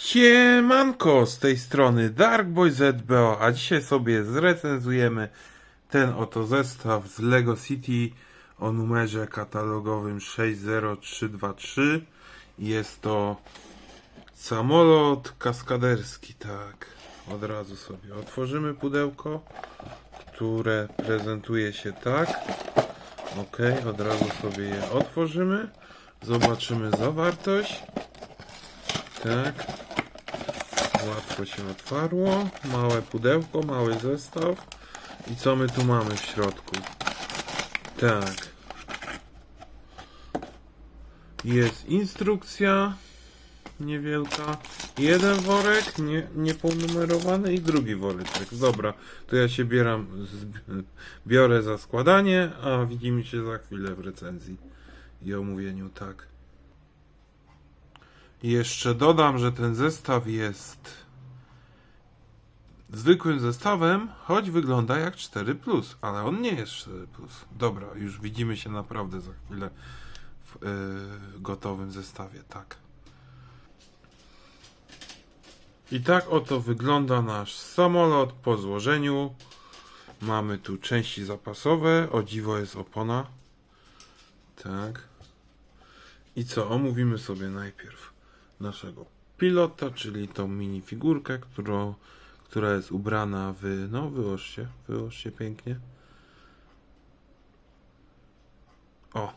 Siemanko, z tej strony Darkboy ZBO, a dzisiaj sobie zrecenzujemy ten oto zestaw z Lego City o numerze katalogowym 60323. Jest to samolot kaskaderski, tak. Od razu sobie otworzymy pudełko, które prezentuje się tak. Ok, od razu sobie je otworzymy. Zobaczymy zawartość. Tak. Łatwo się otwarło. Małe pudełko, mały zestaw. I co my tu mamy w środku? Tak. Jest instrukcja niewielka. Jeden worek, nie, niepounumerowany i drugi woreczek. Dobra, to ja się bieram, biorę za składanie, a widzimy się za chwilę w recenzji i omówieniu, tak. Jeszcze dodam, że ten zestaw jest zwykłym zestawem, choć wygląda jak 4, ale on nie jest 4. Dobra, już widzimy się naprawdę za chwilę w yy, gotowym zestawie, tak. I tak oto wygląda nasz samolot po złożeniu. Mamy tu części zapasowe, o dziwo jest opona. Tak. I co? Omówimy sobie najpierw naszego pilota, czyli tą minifigurkę, którą, która jest ubrana w. No, wyłóż się, wyłóż się pięknie. O!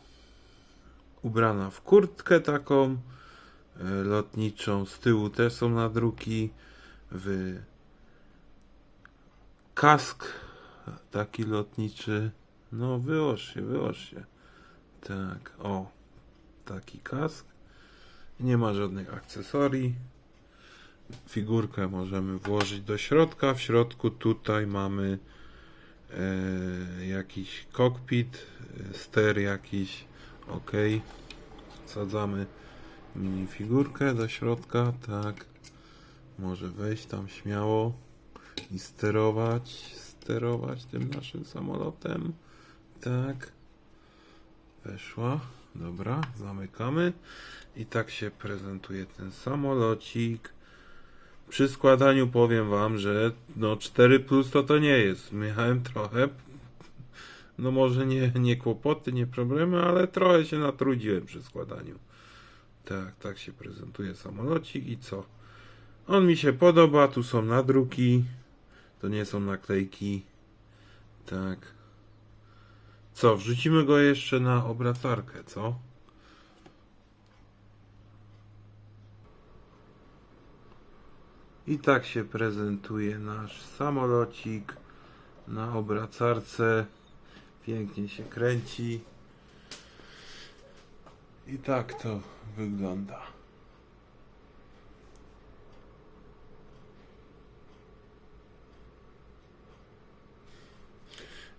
Ubrana w kurtkę taką e, lotniczą. Z tyłu też są nadruki. W kask taki lotniczy. No, wyłóż się, wyłóż się. Tak, o. Taki kask. Nie ma żadnych akcesorii. Figurkę możemy włożyć do środka. W środku tutaj mamy e, jakiś kokpit, ster jakiś. Ok. Wsadzamy minifigurkę do środka. Tak. Może wejść tam śmiało i sterować, sterować tym naszym samolotem. Tak. Weszła. Dobra, zamykamy. I tak się prezentuje ten samolocik. Przy składaniu powiem wam, że no 4 plus to to nie jest. Miałem trochę, no może nie, nie kłopoty, nie problemy, ale trochę się natrudziłem przy składaniu. Tak, tak się prezentuje samolocik i co? On mi się podoba, tu są nadruki, to nie są naklejki. Tak. Co, wrzucimy go jeszcze na obracarkę, co? I tak się prezentuje nasz samolocik na obracarce. Pięknie się kręci. I tak to wygląda.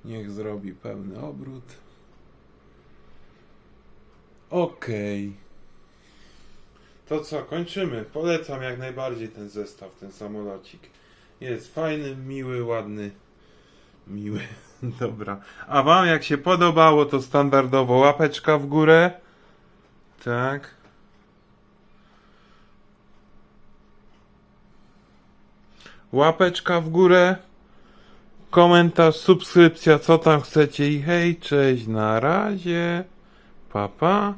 Niech zrobi pełny obrót. Okej. To co, kończymy. Polecam jak najbardziej ten zestaw, ten samolocik. Jest fajny, miły, ładny. Miły. Dobra. A wam jak się podobało, to standardowo łapeczka w górę. Tak. Łapeczka w górę. Komentarz, subskrypcja, co tam chcecie i hej, cześć, na razie. Pa, pa.